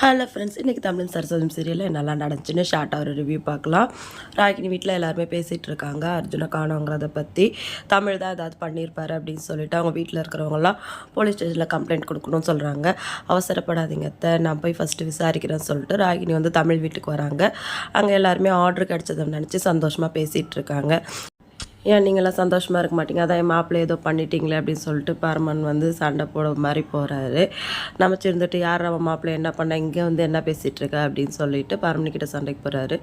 Hello friends இன்றைக்கி தமிழ் சரஸ்வதம் சீரியலில் நல்லா நடந்துச்சுன்னு ஷார்ட்டாக ஒரு ரிவ்யூ பார்க்கலாம். ராகினி வீட்டில் எல்லாருமே பேசிகிட்டு இருக்காங்க. அர்ஜுனை காணோங்கிறத பற்றி தமிழ் தான் ஏதாவது பண்ணியிருப்பார் அப்படின்னு சொல்லிட்டு அவங்க வீட்டில் இருக்கிறவங்களாம் போலீஸ் ஸ்டேஷனில் கம்ப்ளைண்ட் கொடுக்கணும்னு சொல்கிறாங்க அவசரப்படாதீங்க அத்தை நான் போய் ஃபஸ்ட்டு விசாரிக்கிறேன்னு சொல்லிட்டு ராகினி வந்து தமிழ் வீட்டுக்கு வராங்க. அங்கே எல்லாருமே ஆர்டர் கிடச்சதை நினச்சி சந்தோஷமாக பேசிகிட்டு இருக்காங்க. ஏன் நீங்களாம் சந்தோஷமாக இருக்க மாட்டீங்க? அதான் என் மாப்பிள்ளை ஏதோ பண்ணிட்டீங்களே அப்படின்னு சொல்லிட்டு பரமன் வந்து சண்டை போட மாதிரி போகிறாரு நமச்சு இருந்துட்டு யார் அவன் மாப்பிள்ளை? என்ன பண்ண? இங்கே வந்து என்ன பேசிகிட்டு அப்படின்னு சொல்லிட்டு பரமனிக்கிட்ட சண்டைக்கு போகிறாரு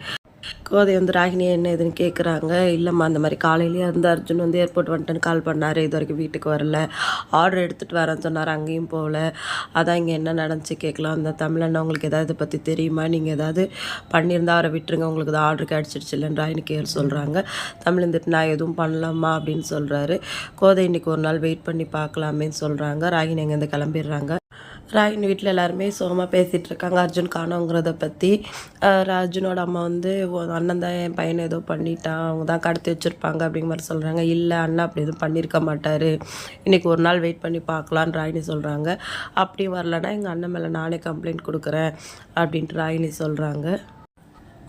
கோதை வந்து ராகினி என்ன ஏதுன்னு கேட்குறாங்க இல்லைம்மா அந்த மாதிரி காலையிலேயே வந்து அர்ஜுன் வந்து ஏர்போர்ட் வந்துட்டுன்னு கால் பண்ணார். இது வரைக்கும் வீட்டுக்கு வரல. ஆர்டர் எடுத்துகிட்டு வரேன்னு சொன்னார். அங்கேயும் போகல. அதான் இங்கே என்ன நடந்துச்சு கேட்கலாம். அந்த தமிழண்ணா உங்களுக்கு எதாவது இதை பற்றி தெரியுமா? நீங்கள் எதாவது பண்ணியிருந்தா அவரை விட்டுருங்க. உங்களுக்கு தான் ஆர்டர் கிடச்சிடுச்சு இல்லைன்னு ராகினி கேள் சொல்கிறாங்க தமிழ் இருந்துட்டு நான் எதுவும் பண்ணலாமா அப்படின்னு சொல்கிறாரு கோதை இன்னைக்கு ஒரு நாள் வெயிட் பண்ணி பார்க்கலாமேன்னு சொல்கிறாங்க ராகினி அங்கேருந்து கிளம்பிடுறாங்க. ராகினி வீட்டில் எல்லாருமே சுகமாக பேசிகிட்டு இருக்காங்க அர்ஜுன் காணோங்கிறத பற்றி அர்ஜுனோட அம்மா வந்து அண்ணன் தான் என் பையனை ஏதோ பண்ணிட்டான் அவங்க தான் கடத்தி வச்சுருப்பாங்க அப்படிங்கிற மாதிரி சொல்கிறாங்க இல்லை அண்ணன் அப்படி எதுவும் பண்ணியிருக்க மாட்டார். இன்றைக்கி ஒரு நாள் வெயிட் பண்ணி பார்க்கலான்னு ராகினி சொல்கிறாங்க அப்படி வரலன்னா எங்கள் அண்ணன் மேலே நானே கம்ப்ளைண்ட் கொடுக்குறேன் அப்படின்ட்டு ராகினி சொல்கிறாங்க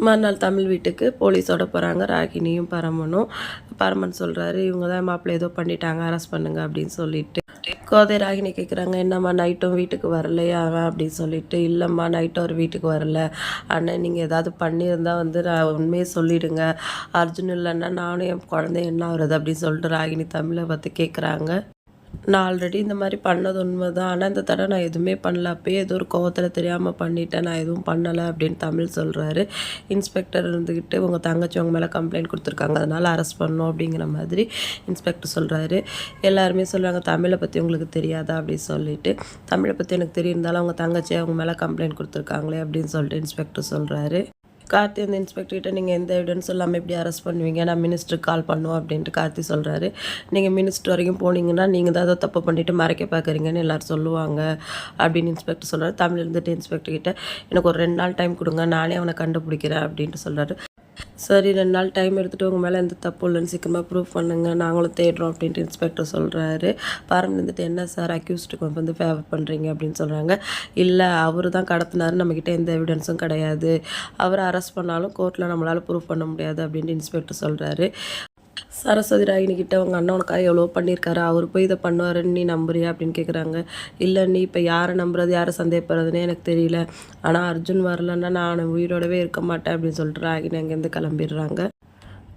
மறுநாள் தமிழ் வீட்டுக்கு போலீஸோட போகிறாங்க ராகினியும் பரமனும். பரமன் சொல்கிறாரு இவங்க தான் மாப்பிள்ளை ஏதோ பண்ணிட்டாங்க அரெஸ்ட் பண்ணுங்க அப்படின்னு சொல்லிட்டு. கோதை ராகினி கேட்குறாங்க என்னம்மா நைட்டும் வீட்டுக்கு வரலையா? அவன் அப்படின்னு சொல்லிட்டு இல்லைம்மா நைட்டும் ஒரு வீட்டுக்கு வரல. அண்ணன் நீங்கள் ஏதாவது பண்ணியிருந்தால் வந்து நான் உண்மையை சொல்லிவிடுங்க அர்ஜுன் இல்லைன்னா நானும் என் குழந்தை என்ன ஆகுறது? அப்படின்னு சொல்லிட்டு ராகினி தமிழை பார்த்து கேட்குறாங்க நான் ஆல்ரெடி இந்த மாதிரி பண்ணது உண்மை தான் ஆனால் இந்த தடவை நான் எதுவுமே பண்ணல. அப்பயே ஏதோ ஒரு கோவத்தில் தெரியாமல் பண்ணிட்டேன். நான் எதுவும் பண்ணலை அப்படின்னு தமிழ் சொல்கிறாரு இன்ஸ்பெக்டர் இருந்துக்கிட்டு உங்கள் தங்கச்சி உங்கள் மேலே கம்ப்ளைண்ட் கொடுத்துருக்காங்க. அதனால் அரெஸ்ட் பண்ணோம் அப்படிங்கிற மாதிரி இன்ஸ்பெக்டர் சொல்கிறாரு எல்லாருமே சொல்கிறாங்க தமிழை பற்றி உங்களுக்கு தெரியாதா? அப்படின்னு சொல்லிட்டு. தமிழை பற்றி எனக்கு தெரியிருந்தாலும் அவங்க தங்கச்சி அவங்க மேலே கம்ப்ளைண்ட் கொடுத்துருக்காங்களே அப்படின்னு சொல்லிட்டு இன்ஸ்பெக்டர் சொல்கிறாரு கார்த்தி அந்த இன்ஸ்பெக்டர்கிட்ட நீங்கள் எந்த எவிடன்ஸ் இல்லாமல் எப்படி அரெஸ்ட் பண்ணுவீங்க? நான் மினிஸ்டருக்கு கால் பண்ணுவோம் அப்படின்ட்டு கார்த்தி சொல்கிறாரு நீங்கள் மினிஸ்டர் வரைக்கும் போனீங்கன்னா நீங்கள் தான் அதை தப்பு பண்ணிவிட்டு மறைக்க பார்க்குறீங்கன்னு எல்லோரும் சொல்லுவாங்க அப்படின்னு இன்ஸ்பெக்டர் சொல்கிறார் தமிழ் இருந்துட்டு இன்ஸ்பெக்டர்கிட்ட எனக்கு ஒரு ரெண்டு நாள் டைம் கொடுங்க நானே அவனை கண்டுபிடிக்கிறேன் அப்படின்ட்டு சொல்கிறாரு சரி ரெண்டு நாள் டைம் எடுத்துகிட்டு உங்கள் மேலே எந்த தப்பு இல்லைன்னு சீக்கிரமாக ப்ரூவ் பண்ணுங்கள் நாங்களும் தேடுறோம் அப்படின்ட்டு இன்ஸ்பெக்டர் சொல்கிறாரு பாரம் இருந்துட்டு என்ன சார் அக்யூஸ்டுக்கு வந்து ஃபேவர் பண்ணுறீங்க அப்படின்னு சொல்கிறாங்க இல்லை அவர் தான் கடத்தினாரு. நம்மக்கிட்ட எந்த எவிடன்ஸும் கிடையாது. அவரை அரெஸ்ட் பண்ணாலும் கோர்ட்டில் நம்மளால் ப்ரூவ் பண்ண முடியாது அப்படின்ட்டு இன்ஸ்பெக்டர் சொல்கிறாரு சரஸ்வதி ராகினி கிட்ட உங்கள் அண்ணனுக்காக எவ்வளோ பண்ணியிருக்காரு அவர் போய் இதை பண்ணுவாருன்னு நீ நம்புறியா அப்படின்னு கேட்குறாங்க இல்லை நீ இப்போ யாரை நம்புறது யாரை சந்தேகப்படுறதுனே எனக்கு தெரியல. ஆனால் அர்ஜுன் வரலன்னா நான் உயிரோடவே இருக்க மாட்டேன் அப்படின்னு சொல்லிட்டு ராகினி அங்கேருந்து கிளம்பிடுறாங்க.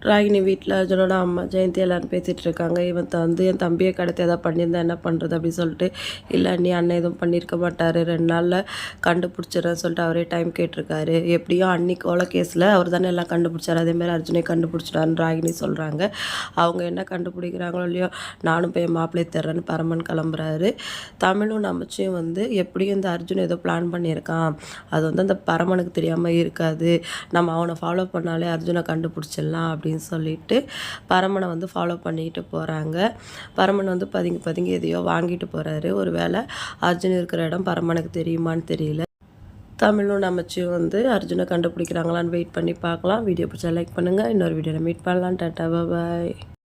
ராகினி வீட்டில் அர்ஜுனோட அம்மா ஜெயந்தி எல்லோரும் பேசிகிட்டு இருக்காங்க. இவன் வந்து என் தம்பியை கடத்தி எதாவது பண்ணியிருந்தா என்ன பண்ணுறது அப்படின்னு சொல்லிட்டு இல்லை நீ அண்ணன் எதுவும் பண்ணியிருக்க மாட்டார். ரெண்டு நாளில் கண்டுபிடிச்சிடறேன்னு சொல்லிட்டு அவரே டைம் கேட்டிருக்காரு. எப்படியும் அன்னைக்கு ஓல கேஸில் அவர் தானே எல்லாம் கண்டுபிடிச்சார். அதேமாதிரி அர்ஜுனே கண்டுபிடிச்சிட்டாருன்னு ராகினி சொல்கிறாங்க அவங்க என்ன கண்டுபிடிக்கிறாங்களோ இல்லையோ நானும் போய் மாப்பிள்ளை தர்றேன்னு பரமன் கிளம்புறாரு. தமிழும் நமச்சியும் வந்து எப்படியும் இந்த அர்ஜுன் ஏதோ பிளான் பண்ணியிருக்கான். அது வந்து அந்த பரமனுக்கு தெரியாமல் இருக்காது. நம்ம அவனை ஃபாலோ பண்ணாலே அர்ஜுனை கண்டுபிடிச்சிடலாம் அப்படின்னு அப்படின்னு சொல்லிட்டு பரமனை வந்து ஃபாலோ பண்ணிட்டு போகிறாங்க பரமன் வந்து பதுங்கி பதுங்கி எதையோ வாங்கிட்டு போகிறாரு ஒரு வேளை அர்ஜுன் இருக்கிற இடம் பரமனுக்கு தெரியுமான்னு தெரியல. தமிழும் நமச்சியும் வந்து அர்ஜுனை கண்டுபிடிக்கிறாங்களான்னு வெயிட் பண்ணி பார்க்கலாம். வீடியோ பிடிச்சா லைக் பண்ணுங்கள் இன்னொரு வீடியோவில் மீட் பண்ணலாம். டாட்டா பாய்